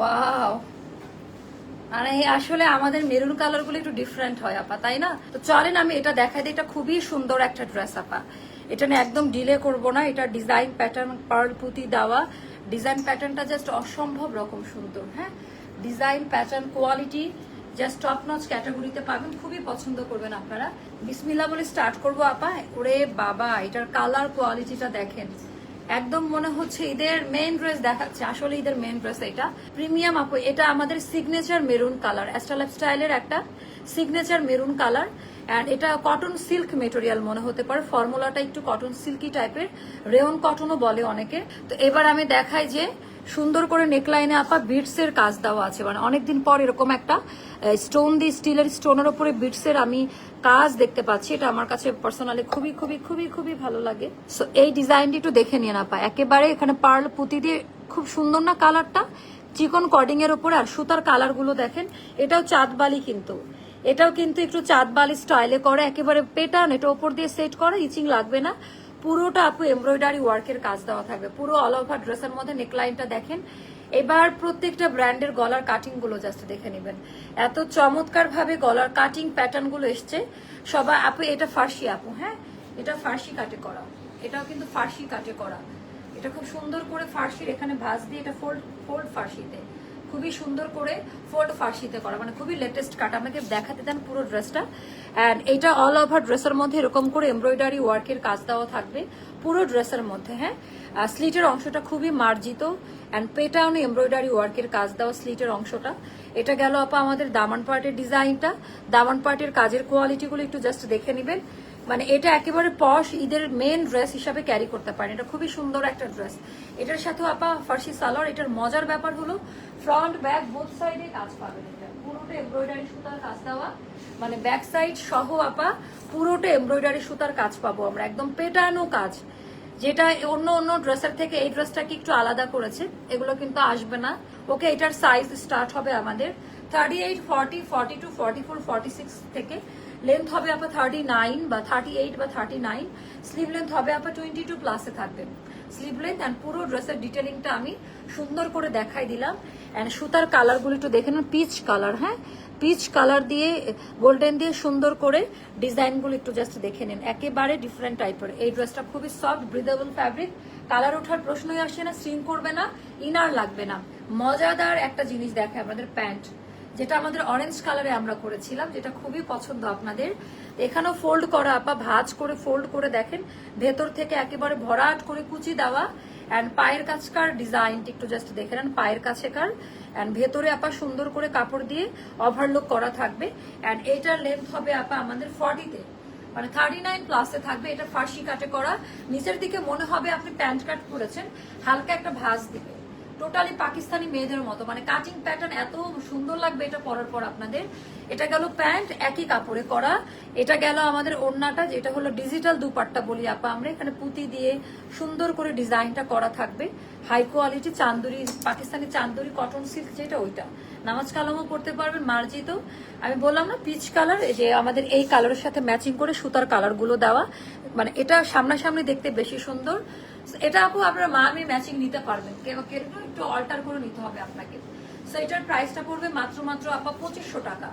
Wow মানে আসলে আমাদের মেরুন কালারগুলো একটু ডিফারেন্ট হয়, আপা, তাই না? তো চলেন আমি এটা দেখাই দিই, এটা খুবই সুন্দর একটা ড্রেস আপা। এটা নিয়ে একদম ডিলে করব না, এটা ডিজাইন প্যাটার্ন পার্ল পুঁতি দেওয়া। ডিজাইন প্যাটার্নটা জাস্ট অসম্ভব রকম সুন্দর হ্যাঁ? Design pattern quality just top notch ক্যাটাগরিতে পাবেন, খুবই পছন্দ করবেন আপনারা। বিসমিল্লা বলে স্টার্ট করব, আপা। ওরে বাবা, এটার কালার কোয়ালিটিটা দেখেন। একদম মনে হচ্ছে ঈদের মেইন ড্রেস দেখাচ্ছে, আসলে ঈদের মেইন ড্রেস এটা। প্রিমিয়াম আপু, এটা আমাদের সিগনেচার মেরুন কালার অ্যাস্ট্রালাইফ স্টাইলের একটা সিগনেচার মেরুন কালার এটা কটন সিল্ক মেটেরিয়াল মনে হতে পারে ফর্মুলাটা একটু কটন সিল্কি টাইপের রেওন কটনও বলে অনেকে। তো এবার আমি দেখাই যে সুন্দর করে নেকলাইনে আপা বিটস এর কাজ দেওয়া আছে। মানে অনেকদিন পর এরকম একটা স্টোন দিয়ে স্টিলের স্টোনের উপরে বিটস এর আমি কাজ দেখতে পাচ্ছি। এটা আমার কাছে পার্সোনালি খুবই খুবই খুবই খুবই ভালো লাগে। সো এই ডিজাইনটি একটু দেখে নিয়ে না পা একেবারে এখানে পার্ল পুঁতি দিয়ে খুব সুন্দর না কালারটা চিকন কর্ডিং এর উপরে আর সুতার কালারগুলো দেখেন, এটাও চাঁদবালি কিন্তু। এটাও কিন্তু একটু চাঁদবালি স্টাইলে করে, একেবারে পেটার্ন এটা উপর দিয়ে সেট করা ইচিং লাগবে না। পুরোটা আপু এমব্রয়ডারি ওয়ার্কের কাজ দেওয়া থাকবে। পুরো অল ওভার ড্রেসের মধ্যে নেকলাইনটা দেখেন। এবার প্রত্যেকটা ব্র্যান্ডের গলার কাটিংগুলো জাস্ট দেখে নেবেন। এত চমৎকার ভাবে গলার কাটিং প্যাটার্নগুলো এসছে। সবাই আপু, এটা ফার্সি আপু হ্যাঁ? এটা ফার্সি কাটে করা। এটাও কিন্তু ফার্সি কাটে করা। এটা খুব সুন্দর করে ফার্সির এখানে ভাঁজ দিয়ে এটা ফোল্ড ফোল্ড ফার্সিতে। খুবই সুন্দর করে ফোল্ড ফার্সিতে করা মানে খুবই লেটেস্ট কাট আমাকে দেখাতে দেন পুরো ড্রেসটা অ্যান্ড এটা অল ওভার ড্রেসের মধ্যে এরকম করে এমব্রয়ডারি ওয়ার্কের কাজ দেওয়া থাকবে পুরো ড্রেসের মধ্যে হ্যাঁ? স্লিটের অংশটা খুবই মার্জিত অ্যান্ড পেটাউন এমব্রয়ডারি ওয়ার্কের কাজ দেওয়া স্লিটের অংশটা। এটা গেল আপা আমাদের দামান পার্টের ডিজাইনটা দামান পার্টের কাজের কোয়ালিটিগুলো একটু জাস্ট দেখে নেবেন। মানে এটা একেবারে পশ ঈদের মেন ড্রেস হিসাবে ক্যারি করতে পারেন। এটা খুবই সুন্দর একটা ড্রেস এটার সাথেও আপা ফার্সি সালোয়ার, এটার মজার ব্যাপার হলো ফ্রন্ট ব্যাক বোথ সাইডে কাজ পাবেন এটা। পুরোটা এমব্রয়ডারি সুতার কাজ দেওয়া। মানে ব্যাক সাইড সহ আপা পুরোটা এমব্রয়ডারি সুতার কাজ পাবো আমরা। একদম পেটানো কাজ। যেটা অন্য অন্য ড্রেসের থেকে এই ড্রেসটাকে একটু আলাদা করেছে। এগুলো কিন্তু আসবে না। ওকে, এটার সাইজ স্টার্ট হবে আমাদের thirty eight forty forty two forty four forty six থেকে লেন্থ হবে আপনার থার্টি নাইন বা থার্টি এইট বা থার্টি নাইন স্লিভ লেন্থ হবে আপনার টোয়েন্টি টু প্লাসে থাকবে। স্লিভ লেন্থ অ্যান্ড পুরো ড্রেসের ডিটেলিংটা আমি সুন্দর করে দেখাই দিলাম। অ্যান্ড সুতার কালারগুলো একটু দেখে নেন পিচ কালার হ্যাঁ? পিচ কালার দিয়ে গোল্ডেন দিয়ে সুন্দর করে ডিজাইনগুলো একটু জাস্ট দেখে নিন। একেবারে ডিফারেন্ট টাইপের এই ড্রেসটা খুবই সফট ব্রিদেবল ফ্যাব্রিক কালার ওঠার প্রশ্নই আসে না স্ট্রিং করবে না ইনার লাগবে না। মজাদার একটা জিনিস দেখে আমাদের প্যান্ট যেটা আমাদের অরেঞ্জ কালারে আমরা করেছিলাম, যেটা খুবই পছন্দ আপনাদের। এখানেও ফোল্ড করা, আপা ভাজ করে ফোল্ড করে দেখেন। ভেতর থেকে একেবারে ভরাট করে কুচি দেওয়া। অ্যান্ড পায়ের কাছকার ডিজাইনটি একটু জাস্ট দেখে নেন, পায়ের কাছেকার। অ্যান্ড ভেতরে আপা সুন্দর করে কাপড় দিয়ে ওভারলুক করা থাকবে। অ্যান্ড এটার লেন্থ হবে আপা আমাদের ফর্টিতে মানে থার্টি নাইন প্লাসে থাকবে, এটা ফার্সি কাটে করা। নিচের দিকে মনে হবে আপনি প্যান্ট কাট করেছেন, হালকা একটা ভাঁজ দিবে। টোটালি পাকিস্তানি মেয়েদের মতো। মানে কাটিং প্যাটার্ন এত সুন্দর লাগবে এটা পরার পর আপনাদের। এটা গেল প্যান্ট, একই কাপড়ে করা। এটা গেল আমাদের ওড়নাটা, যেটা হলো ডিজিটাল দুপাট্টা বলি আপা আমরা। এখানে পুঁতি দিয়ে সুন্দর করে ডিজাইনটা করা থাকবে। High quality Chanderi, Pakistani Chanderi cotton silk যেটা ওইটা। নামাজ কালামও পড়তে পারবেন, মার্জিত। আমি বললাম না পিচ কালার যে আমাদের এই কালারের সাথে ম্যাচিং করে সুতার কালারগুলো দেওয়া। মানে এটা সামনাসামনি দেখতে বেশি সুন্দর। এটা আপু আপনার মা আমি ম্যাচিং নিতে পারবেন। একটু অল্টার করে নিতে হবে আপনাকে। সো এটার প্রাইসটা পড়বে মাত্র মাত্র আপা পঁচিশশো টাকা।